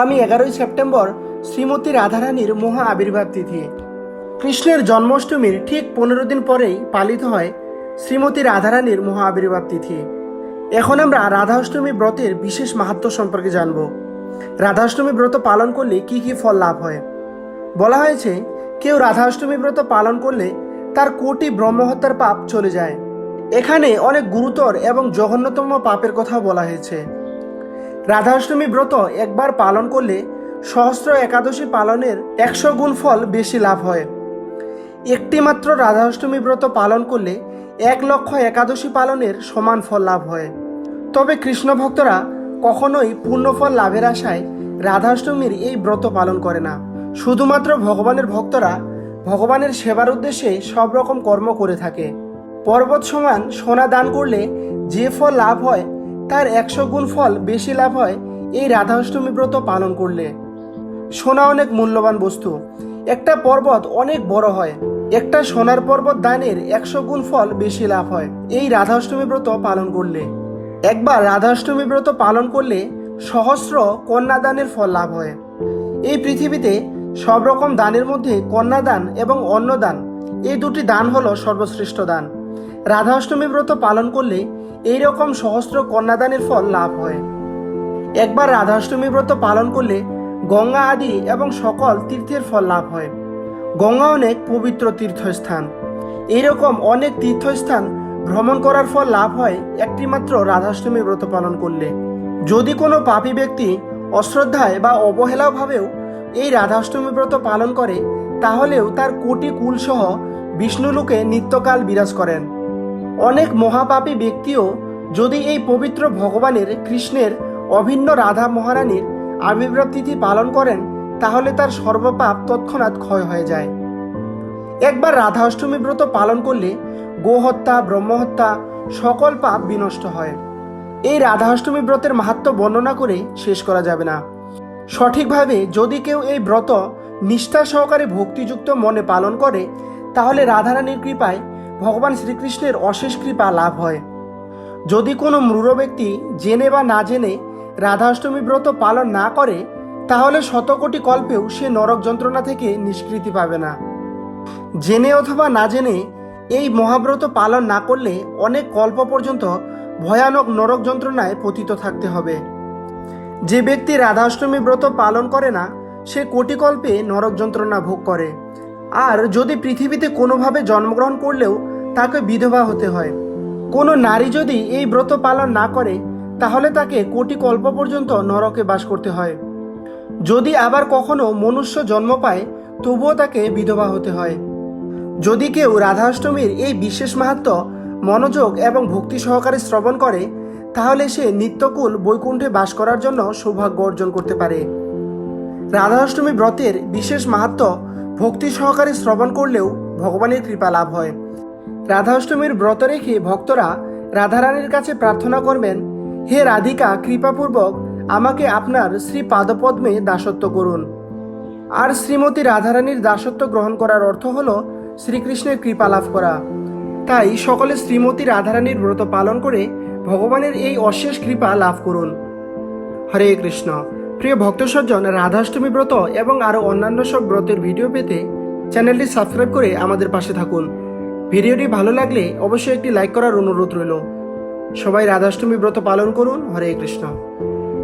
আগামী এগারোই সেপ্টেম্বর শ্রীমতী রাধারানীর মহা আবির্ভাব তিথি। কৃষ্ণের জন্মাষ্টমীর ঠিক পনেরো দিন পরেই পালিত হয় শ্রীমতী রাধারানীর মহা আবির্ভাব তিথি। এখন আমরা রাধাষ্টমী ব্রতের বিশেষ মাহাত্ম সম্পর্কে জানব। রাধাষ্টমী ব্রত পালন করলে কি কি ফল লাভ হয়? বলা হয়েছে, কেউ রাধাষ্টমী ব্রত পালন করলে তার কোটি ব্রহ্মহত্যার পাপ চলে যায়। এখানে অনেক গুরুতর এবং জঘন্যতম পাপের কথা বলা হয়েছে। রাধাষ্টমী ব্রত একবার পালন করলে সহস্র একাদশী পালনের একশো গুণ ফল বেশি লাভ হয়। একটি মাত্র রাধাষ্টমী ব্রত পালন করলে এক লক্ষ একাদশী পালনের সমান ফল লাভ হয়। তবে কৃষ্ণ ভক্তরা কখনোই পূর্ণফল লাভের আশায় রাধাষ্টমীর এই ব্রত পালন করে না। শুধুমাত্র ভগবানের ভক্তরা ভগবানের সেবার উদ্দেশ্যে সব রকম কর্ম করে থাকে। পর্বত সমান সোনা দান করলে যে ফল লাভ হয় তার একশো গুণ ফল বেশি লাভ হয় এই রাধাষ্টমী ব্রত পালন করলে। সোনা অনেক মূল্যবান বস্তু। একটা পর্বত অনেক বড় হয়। একটা সোনার পর্বত দানের একশো গুণ ফল বেশি লাভ হয় এই রাধাষ্টমী ব্রত পালন করলে। একবার রাধাষ্টমী ব্রত পালন করলে সহস্র কন্যাদানের ফল লাভ হয়। এই পৃথিবীতে সব রকম দানের মধ্যে কন্যাদান এবং অন্নদান এই দুটি দান হলো সর্বশ্রেষ্ঠ দান। রাধাষ্টমী ব্রত পালন করলে এই রকম সহস্র কন্যাদানের ফল লাভ হয়। একবার রাধাষ্টমী ব্রত পালন করলে গঙ্গা আদি এবং সকল তীর্থের ফল লাভ হয়। গঙ্গা অনেক পবিত্র তীর্থস্থান। এইরকম অনেক তীর্থস্থান ভ্রমণ করার ফল লাভ হয় একটিমাত্র রাধাষ্টমী ব্রত পালন করলে। যদি কোনো পাপী ব্যক্তি অশ্রদ্ধায় বা অবহেলাভাবেও এই রাধাষ্টমী ব্রত পালন করে, তাহলেও তার কোটি কুলসহ বিষ্ণুলোকে নিত্যকাল বিরাজ করেন। অনেক মহাপাপী ব্যক্তিও যদি এই পবিত্র ভগবানের, কৃষ্ণের অভিন্ন রাধা মহারানীর আবির্ভাব তিথি পালন করেন, তাহলে তার সর্বপাপ তৎক্ষণাৎ ক্ষয় হয়ে যায়। একবার রাধা অষ্টমী ব্রত পালন করলে গোহত্যা, ব্রহ্মহত্যা সকল পাপ বিনষ্ট হয়। এই রাধা অষ্টমী ব্রতের মাহাত্ম বর্ণনা করে শেষ করা যাবে না। সঠিকভাবে যদি কেউ এই ব্রত নিষ্ঠা সহকারে ভক্তিযুক্ত মনে পালন করে, তাহলে রাধারানীর কৃপায় ভগবান শ্রীকৃষ্ণের অশেষ কৃপা লাভ হয়। যদি কোনো মৃর ব্যক্তি জেনে বা না জেনে রাধাষ্টমী ব্রত পালন না করে, তাহলে শতকোটি কল্পেও সে নরক যন্ত্রণা থেকে নিষ্কৃতি পাবে না। জেনে অথবা না জেনে এই মহাব্রত পালন না করলে অনেক কল্প পর্যন্ত ভয়ানক নরক যন্ত্রণায় পতিত থাকতে হবে। যে ব্যক্তি রাধাষ্টমী ব্রত পালন করে না, সে কোটি কল্পে নরক যন্ত্রণা ভোগ করে। আর যদি পৃথিবীতে কোনোভাবে জন্মগ্রহণ করলেও তাকে বিধবা হতে হয়। কোনো নারী যদি এই ব্রত পালন না করে, তাহলে তাকে কোটি কল্প পর্যন্ত নরকে বাস করতে হয়। যদি আবার কখনো মনুষ্য জন্ম পায়, তবুও তাকে বিধবা হতে হয়। যদি কেউ রাধাষ্টমীর এই বিশেষ মাহাত্ম, মনোযোগ এবং ভক্তি সহকারে শ্রবণ করে, তাহলে সে নিত্যকুল বৈকুণ্ঠে বাস করার জন্য সৌভাগ্য অর্জন করতে পারে। রাধাষ্টমী ব্রতের বিশেষ মাহাত্ম ভক্তি সহকারে শ্রবণ করলেও ভগবানের কৃপা লাভ হয়। রাধাষ্টমীর ব্রত রেখে ভক্তরা রাধারানীর কাছে প্রার্থনা করবেন, হে রাধিকা, কৃপাপূর্বক আমাকে আপনার শ্রী পাদপদ্মে দাসত্ব করুন। আর শ্রীমতী রাধারানীর দাসত্ব গ্রহণ করার অর্থ হল শ্রীকৃষ্ণের কৃপা লাভ করা। তাই সকলে শ্রীমতী রাধারানীর ব্রত পালন করে ভগবানের এই অশেষ কৃপা লাভ করুন। হরে কৃষ্ণ। প্রিয় ভক্ত সজ্জন, রাধাষ্টমী ব্রত এবং আরও অন্যান্য সব ব্রতের ভিডিও পেতে চ্যানেলটি সাবস্ক্রাইব করে আমাদের পাশে থাকুন। ভিডিওটি ভালো লাগলে অবশ্যই একটি লাইক করার অনুরোধ রইল। সবাই রাধাষ্টমী ব্রত পালন করুন। হরে কৃষ্ণ।